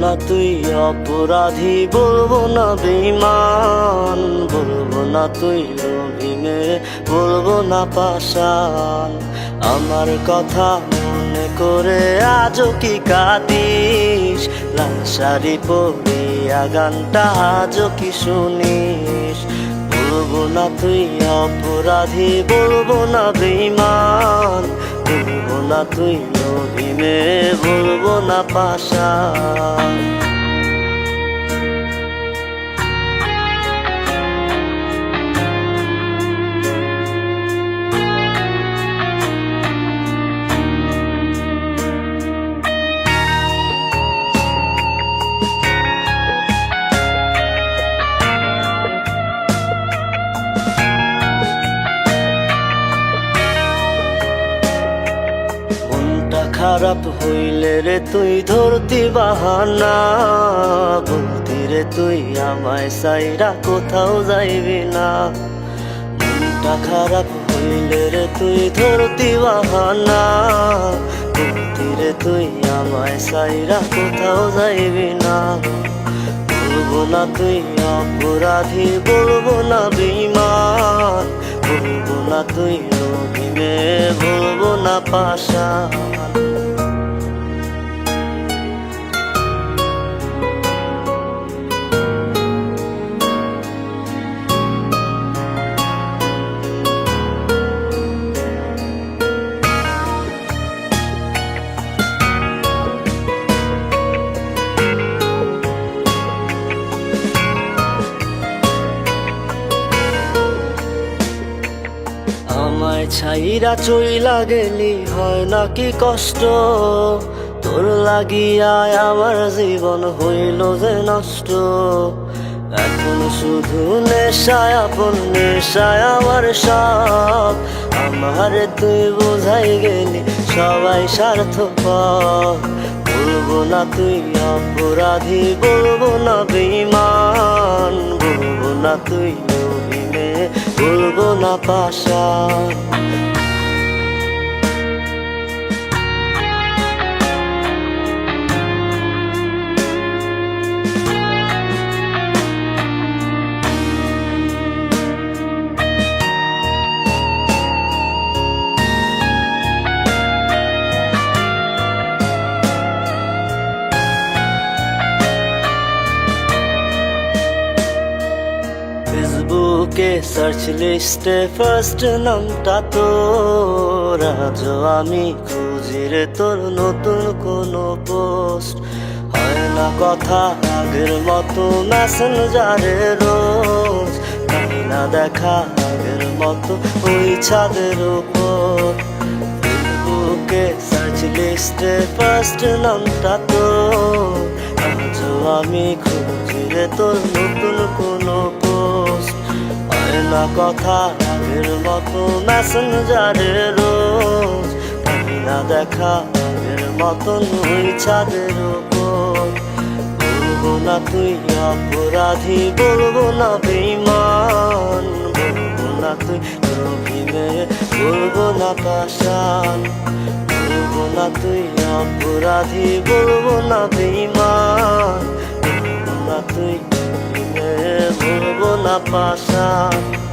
তুই অপরাধী, বলব না বেইমান বলব না তুই মেয়ে বলব না পাশান আমার কথা মনে করে আজও কি কাঁদিস? লাল শাড়ি পরিয়া গানটা আজও কি শুনিস? বলব না তুই অপরাধী, বলব না বেইমান বলব না তুই মেয়ে বলব না পাশা। খারাপ হইলে রে তুই ধরতি বাহানা। বলতি রে তুই আমায় সাইরা কোথাও যাইবি না। মনটা খারাপ হইলে রে তুই ধরতি বাহানা। বলতি রে তুই আমায় সাইরা কোথাও যাইবি না। বলব না তুই অপরাধী, বলব না বিমান বলব না তুই লোভী মেয়ে বলব না পাশা। আমায় ছাইরা চইলা গেলি, হয় নাকি কষ্ট? তোর লাগিয়ায় আমার জীবন হইল যে নষ্ট। এখন শুধু নেশায়, আপন নেশায় আমার সব। আমার তুই বোঝাই গেলি, সবাই স্বার্থ বলব না তুই অপরাধী, বলব না বেইমান বলব না তুই বলব না পাশা ফেসবুকে সার্চ লিস্টে ফার্স্ট নামটা তোর। আজও আমি খুঁজি রে তোর নতুন কোনো পোস্ট হয় না কথা আগের মতো মেসেঞ্জারে রোজ। না দেখা আগের মতো ওই ছাদের উপর। ফেসবুকে সার্চ লিস্টে ফার্স্ট নামটা তোর। আজও আমি খুঁজি রে তোর নতুন কোনো না কথা আগের মতো মেসেঞ্জারে রোজ। না দেখা আগের মতন ওই ছাদের উপর। বলব না তুই অপরাধী, বলব না বেইমান বলব না তুই লোভী মেয়ে বলব না পাশান বলব না তুই অপরাধী, বলব না বেইমান বলব না তুই লোভী মেয়ে বলব না পাশান